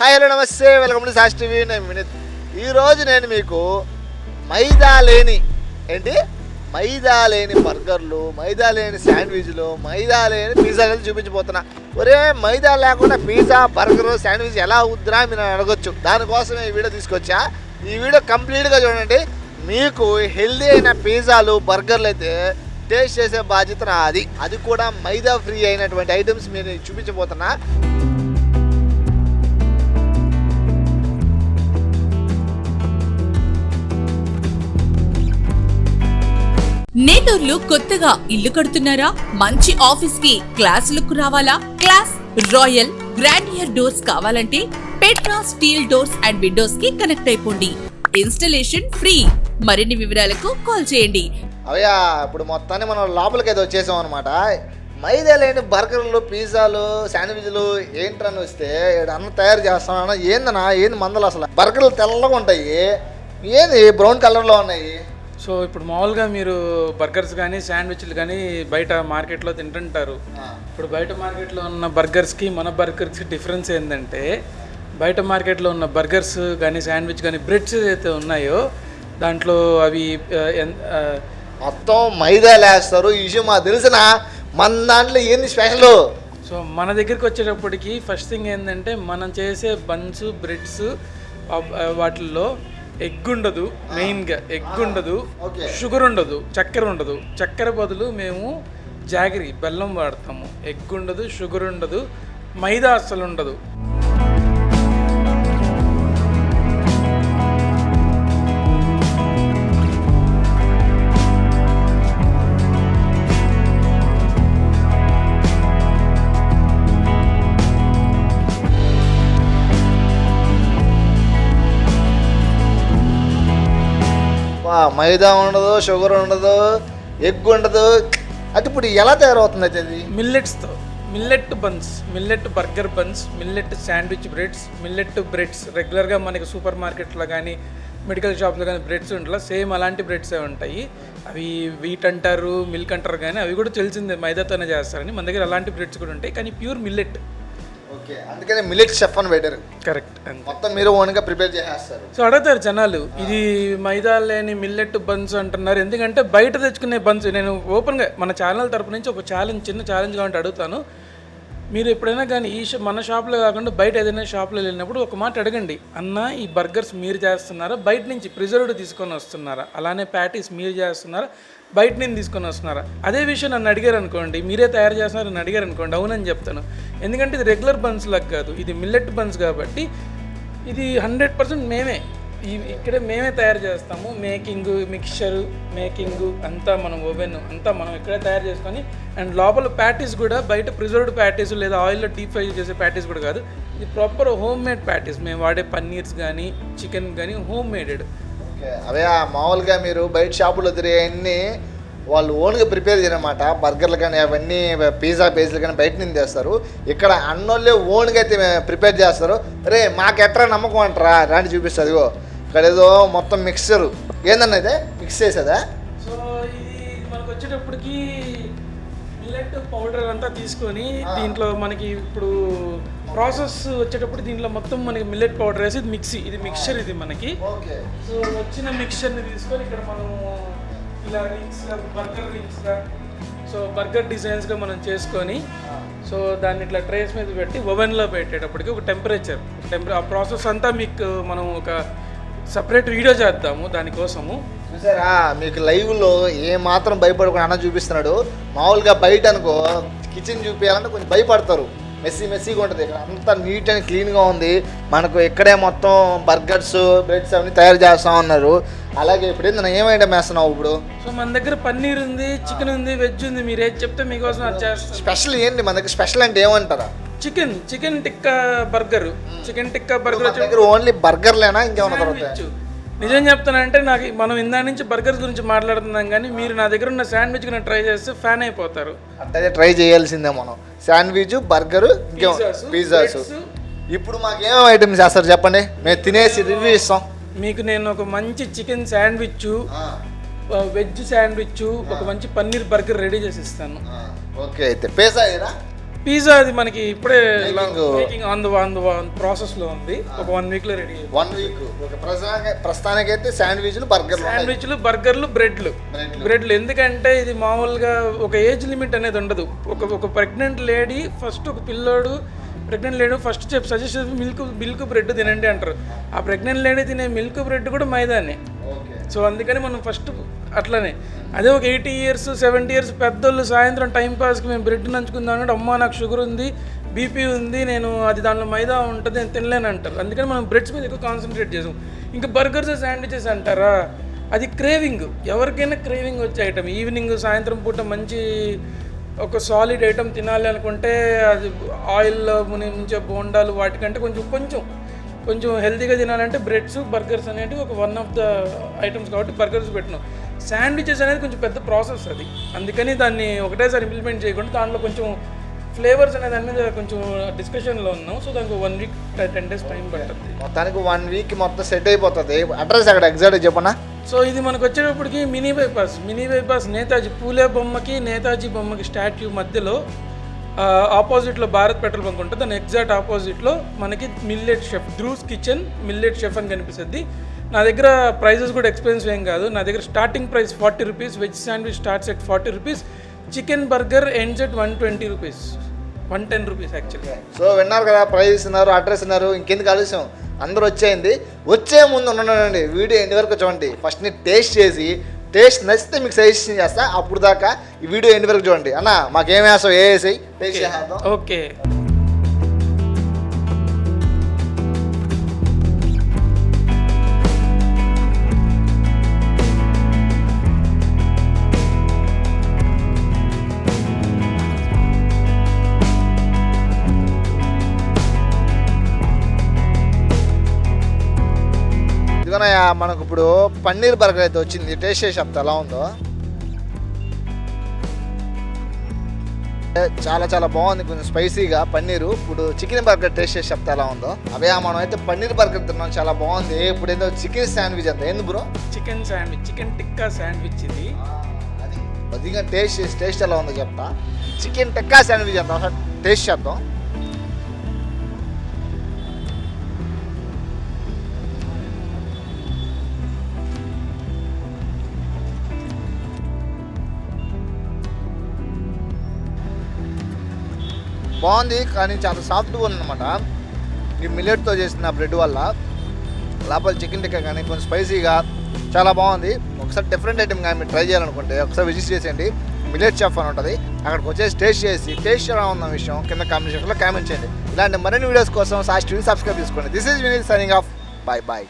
Hi hello namaste. Welcome to Sass TV. నేను వినిత్. ఈరోజు నేను మీకు మైదా లేని ఏంటి? మైదా లేని బర్గర్లు మైదా లేని శాండ్విచ్లు మైదా లేని పిజ్జాలు చూపించబోతున్నా. ఒరే మైదా లేకుండా పిజ్జా బర్గర్ శాండ్విచ్ ఎలా అవుద్దిరా మీరు అడగొచ్చు. దానికోసమే ఈ వీడియో తీసుకొచ్చా? ఈ వీడియో కంప్లీట్గా చూడండి. మీకు హెల్దీ అయిన పిజ్జాలు బర్గర్లు అయితే టేస్ట్ చేసే బాధ్యత నాది. అది కూడా మైదా ఫ్రీ అయినటువంటి ఐటమ్స్ మీరు చూపించబోతున్నా. ఏటూర్లో కొత్తగా ఇల్లు కడుతున్నారా? మంచి ఆఫీస్కి క్లాస్ లుక్ రావాలా? క్లాస్ రాయల్ గ్రాండియర్ డోర్స్ కావాలంటే పెట్రా స్టీల్ డోర్స్ అండ్ విండోస్కి కనెక్ట్ అయిపోండి. Installation free. మరిన్ని వివరాలకు కాల్ చేయండి. అవయా ఇప్పుడు మొత్తాన్ని మనం లోపలికి అయితే వచ్చేసాం అనమాట మైదా లేని బర్గర్లు పిజ్జాలు శాండ్విచ్లు ఏంటని వస్తే అన్న తయారు చేస్తాను ఏందన్నా? ఏంది మందలు అసలు? బర్గర్లు తెల్లగా ఉంటాయి. ఏంది? బ్రౌన్ కలర్లో ఉన్నాయి. సో ఇప్పుడు మామూలుగా మీరు బర్గర్స్ కానీ శాండ్విచ్లు కానీ బయట మార్కెట్లో తింటుంటారు. ఇప్పుడు బయట మార్కెట్లో ఉన్న బర్గర్స్కి మన బర్గర్స్కి డిఫరెన్స్ ఏంటంటే బయట మార్కెట్లో ఉన్న బర్గర్స్ కానీ శాండ్విచ్ కానీ బ్రెడ్స్ ఏదైతే ఉన్నాయో దాంట్లో అవి మొత్తం మైదా లేస్తారు. ఈ విషయం మాకు తెలిసిన? మన దాంట్లో ఏంది స్పెషల్ సో మన దగ్గరికి వచ్చేటప్పటికి ఫస్ట్ థింగ్ ఏంటంటే మనం చేసే బన్స్ బ్రెడ్స్ వాటిల్లో ఎగ్ ఉండదు మెయిన్గా ఎగ్ ఉండదు Okay. షుగర్ ఉండదు చక్కెర ఉండదు చక్కెర బదులు మేము జాగరి బెల్లం వాడతాము. ఎగ్ ఉండదు షుగర్ ఉండదు మైదా అస్సలు ఉండదు మైదా ఉండదు షుగర్ ఉండదు ఎగ్ ఉండదు. అది ఇప్పుడు ఎలా తయారవుతుంది అయితే అది? మిల్లెట్స్తో. Millet buns millet burger buns millet sandwich breads millet breads. రెగ్యులర్గా మనకి సూపర్ మార్కెట్లో కానీ మెడికల్ షాప్లో కానీ బ్రెడ్స్ ఉంటాయి సేమ్ అలాంటి బ్రెడ్సే ఉంటాయి. అవి వీట్ అంటారు మిల్క్ అంటారు కానీ అవి కూడా తెలిసిందే మైదాతోనే చేస్తారని. మన దగ్గర అలాంటి బ్రెడ్స్ కూడా ఉంటాయి. కానీ ప్యూర్ మిల్లెట్. ఓకే అందుకనే మిల్లెట్ షెఫ్ అని పెట్టారు. కరెక్ట్ మొత్తం మీరు ఓన్గా ప్రిపేర్ చేసేస్తారు. సో అడుగుతారు జనాలు ఇది మైదా లేని మిల్లెట్ బన్స్ అంటున్నారు. ఎందుకంటే బయట తెచ్చుకునే బన్స్ నేను ఓపెన్గా మన ఛానల్ తరపు నుంచి ఒక ఛాలెంజ్ చిన్న ఛాలెంజ్ కాబట్టి అడుగుతాను. మీరు ఎప్పుడైనా కానీ ఈ మన షాప్లో కాకుండా బయట ఏదైనా షాప్లో వెళ్ళినప్పుడు ఒక మాట అడగండి. అన్న ఈ బర్గర్స్ మీరు చేస్తున్నారా? బయట నుంచి ప్రిజర్వ్డ్ తీసుకొని వస్తున్నారా? అలానే ప్యాటీస్ మీరు చేస్తున్నారా? బయట నుంచి తీసుకొని వస్తున్నారా? అదే విషయం నన్ను అడిగారు అనుకోండి మీరే తయారు చేస్తున్నారని అడిగారు అనుకోండి అవునని చెప్తాను. ఎందుకంటే ఇది రెగ్యులర్ బన్స్ లాగా కాదు ఇది మిల్లెట్ బన్స్ కాబట్టి ఇది హండ్రెడ్ పర్సెంట్ మేమే. ఈ ఇక్కడే మేమే తయారు చేస్తాము. మేకింగ్ మిక్చర్ మేకింగ్ అంతా మనం ఓవెన్ అంతా మనం ఇక్కడే తయారు చేసుకొని అండ్ లోపల ప్యాటీస్ కూడా బయట ప్రిజర్వ్డ్ ప్యాటీస్ లేదా ఆయిల్లో డీప్ ఫ్రై చేసే ప్యాటీస్ కూడా కాదు. ఇది ప్రాపర్ హోమ్ మేడ్ ప్యాటీస్ మేము వాడే పన్నీర్స్ కానీ చికెన్ కానీ హోమ్ మేడెడ్ అవే ఆ మామూలుగా మీరు బయట షాపులో తిరిగేవన్నీ వాళ్ళు ఓన్గా ప్రిపేర్ చేయనమాట. బర్గర్లు కానీ అవన్నీ పిజ్జా పేజ్లు కానీ బయట నుంచి చేస్తారు ఇక్కడ అన్నోళ్ళే ఓన్గా అయితే ప్రిపేర్ చేస్తారు. రే మాకు ఎట్రా నమ్మకం అంటారా? రాండి చూపిస్తుంది ఇక్కడ ఏదో మొత్తం మిక్సర్. ఏందన్న ఇదే? మిక్స్ చేసేదా? సో ఇది మనకు వచ్చేటప్పటికి మిల్లెట్ పౌడర్ అంతా తీసుకొని దీంట్లో మనకి ఇప్పుడు ప్రాసెస్ వచ్చేటప్పుడు దీంట్లో మొత్తం మనకి మిల్లెట్ పౌడర్ వేసి ఇది మిక్సీ ఇది మిక్చర్ ఇది మనకి. సో వచ్చిన మిక్చర్ని తీసుకొని ఇక్కడ మనం ఇలా రింగ్స్గా బర్గర్ రింగ్స్గా సో బర్గర్ డిజైన్స్గా మనం చేసుకొని సో దాన్ని ఇట్లా ట్రేస్ మీద పెట్టి ఓవెన్లో పెట్టేటప్పటికి ఒక టెంపరేచర్ టెంపరే ఆ ప్రాసెస్ అంతా మీకు మనం ఒక సపరేట్ వీడియో చేద్దాము దానికోసము. చూసారా? మీకు లైవ్లో ఏ మాత్రం భయపడకుండా అన్న చూపిస్తున్నాడు. మామూలుగా బయట అనుకో కిచెన్ చూపించాలంటే కొంచెం భయపడతారు. మెస్సీ మెస్సీగా ఉంటుంది. ఇక్కడ అంతా నీట్ అండ్ క్లీన్గా ఉంది. మనకు ఇక్కడే మొత్తం బర్గర్స్ బ్రెడ్స్ అవన్నీ తయారు చేస్తా ఉన్నారు. అలాగే ఇప్పుడు ఏంటన్నా ఏం ఐటమ్ వేస్తున్నావు ఇప్పుడు? సో మన దగ్గర పన్నీర్ ఉంది చికెన్ ఉంది వెజ్ ఉంది. మీరు ఏది చెప్తే మీకోసం అది చేస్తాం. స్పెషల్ ఏంటి మన దగ్గర స్పెషల్ అంటే ఏమంటారా? Chicken chicken tikka burger. Chicken tikka burger దగ్గర ఓన్లీ బర్గర్లేనా? ఇంకేమన్నా దొరుకుతాయి? నిజం చెప్తానంటే నాకు మనం ఇందా నుంచి బర్గర్స్ గురించి మాట్లాడుతున్నాం కానీ మీరు నా దగ్గర ఉన్న శాండ్విచ్ నేను ట్రై చేస్తే ఫ్యాన్ అయిపోతారు. అంటే ట్రై చేయాల్సిందే మనం. Sandwich burger pizzas. ఇప్పుడు మాకు ఏమేమి ఐటమ్స్ చేస్తారు చెప్పండి? మేము తినేసి రివ్యూ ఇస్తాం. మీకు నేను ఒక మంచి చికెన్ శాండ్విచ్ వెజ్ శాండ్విచ్ ఒక మంచి పన్నీర్ బర్గర్ రెడీ చేసి ఇస్తాను. ఓకే అయితే. పేసా పిజ్జా అది మనకి ఇప్పుడే ప్రాసెస్లో ఉంది. ఒక వన్ వీక్లో రెడీ వన్ వీక్ ప్రస్తుతానికైతే శాండ్విచ్లు బర్గర్లు ఉన్నాయి. శాండ్విచ్లు బర్గర్లు బ్రెడ్లు. బ్రెడ్లు ఎందుకంటే ఇది మామూలుగా ఒక ఏజ్ లిమిట్ అనేది ఉండదు. ఒక ఒక ప్రెగ్నెంట్ లేడీ ఫస్ట్ ఒక పిల్లోడు ప్రెగ్నెంట్ లేడీ ఫస్ట్ చెప్పి సజెస్ట్ చేసి మిల్క్ మిల్క్ బ్రెడ్ తినండి అంటారు. ఆ ప్రెగ్నెంట్ లేడీ తినే మిల్క్ బ్రెడ్ కూడా మైదానే. సో అందుకని మనం ఫస్ట్ అట్లనే. అదే ఒక ఎయిటీ ఇయర్స్ సెవెంటీ ఇయర్స్ పెద్దోళ్ళు సాయంత్రం టైంపాస్కి మేము బ్రెడ్ నంచుకుందాం అమ్మ నాకు షుగర్ ఉంది బీపీ ఉంది నేను అది దానిలో మైదా ఉంటుంది నేను తినలేను అంటారు. అందుకని మనం బ్రెడ్స్ మీద ఎక్కువ కాన్సన్ట్రేట్ చేసాం. ఇంకా బర్గర్స్ శాండ్విచెస్ అంటారా? అది క్రేవింగ్. ఎవరికైనా క్రేవింగ్ వచ్చే ఐటమ్ ఈవినింగ్ సాయంత్రం పూట మంచి ఒక సాలిడ్ ఐటమ్ తినాలి అనుకుంటే అది ఆయిల్లో ముంచే బోండాలు వాటికంటే కొంచెం కొంచెం కొంచెం హెల్తీగా తినాలంటే బ్రెడ్స్ బర్గర్స్ అనేటివి ఒక వన్ ఆఫ్ ద ఐటమ్స్ కాబట్టి బర్గర్స్ పెట్టినాం. శాండ్విచెస్ అనేది కొంచెం పెద్ద ప్రాసెస్ అది. అందుకని దాన్ని ఒకటేసారి ఇంప్లిమెంట్ చేయకుండా దాంట్లో కొంచెం ఫ్లేవర్స్ అనే దాని మీద కొంచెం డిస్కషన్లో ఉన్నాం. సో దానికి one week ten days time పడుతుంది. మొత్తానికి వన్ వీక్ మొత్తం సెట్ అయిపోతుంది. అడ్రస్ అక్కడ ఎగ్జాక్ట్ చెప్పనా? సో ఇది మనకు వచ్చేటప్పటికి mini bypass mini bypass Netaji Phule బొమ్మకి నేతాజీ బొమ్మకి స్టాట్యూ మధ్యలో ఆపోజిట్లో భారత్ పెట్రోల్ బంక్ ఉంటుంది. దాని ఎగ్జాక్ట్ ఆపోజిట్లో మనకి millet chef Dhruv's kitchen millet chef అని కనిపిస్తుంది. నా దగ్గర ప్రైజెస్ కూడా ఎక్స్పెన్సివ్ ఏం కాదు. నా దగ్గర starting price forty rupees veg sandwich starts at forty rupees chicken burger ends at one twenty rupees one ten rupees actually so విన్నారు కదా ప్రైస్ ఇస్తున్నారు అడ్రస్ ఇస్తున్నారు ఇంకెందుకు ఆలస్యం? అందరూ వచ్చేయండి. వచ్చే ముందు ఉండండి వీడియో ఎండ్ వరకు చూడండి. ఫస్ట్ని టేస్ట్ చేసి టేస్ట్ నచ్చితే మీకు సజెషన్ చేస్తా. అప్పుడు దాకా ఈ వీడియో ఎండ్ వరకు చూడండి. అన్న మాకేం వేస్తావు? ఏ వేసాయి టేస్ట్ ఓకే ఇదిగోనయ్యా మనకు ఇప్పుడు పన్నీర్ బర్గర్ అయితే వచ్చింది. టేస్ట్ చేసి చెప్తా ఎలా ఉందో. చాలా చాలా బాగుంది. కొంచెం స్పైసీగా పన్నీరు. ఇప్పుడు చికెన్ బర్గర్ టేస్ట్ చేసి చెప్తా ఎలా ఉందో. అవే మనం అయితే పన్నీర్ బర్గర్ తిన్నాం. చాలా బాగుంది. ఇప్పుడు ఏదో చికెన్ శాండ్విచ్ అంత ఏంది bro? Chicken sandwich chicken tikka sandwich ఇది. అది. కొద్దిగా టేస్ట్ చేసి టేస్ట్ ఎలా ఉందో చెప్తా. చికెన్ టెక్కా శాండ్విచ్ అంత టేస్ట్ చేద్దాం. బాగుంది కానీ చాలా సాఫ్ట్గా ఉందన్నమాట. ఈ మిల్లెట్తో చేసిన బ్రెడ్ వల్ల లోపల చికెన్ టిక్కా కానీ కొంచెం స్పైసీగా చాలా బాగుంది. ఒకసారి డిఫరెంట్ ఐటమ్ కానీ మీరు ట్రై చేయాలనుకుంటే ఒకసారి విజిట్ చేసేయండి. మిల్లెట్ షెఫ్ అని ఉంటుంది. అక్కడికి వచ్చేసి టేస్ట్ చేసి టేస్ట్ ఎలా ఉన్న విషయం కింద కామెంట్ సెక్షన్లో కామెంట్ చేయండి. ఇలాంటి మరిన్ని వీడియోస్ కోసం సాస్ట్ సబ్స్క్రైబ్ చేసుకోండి. This is Vineet signing off bye bye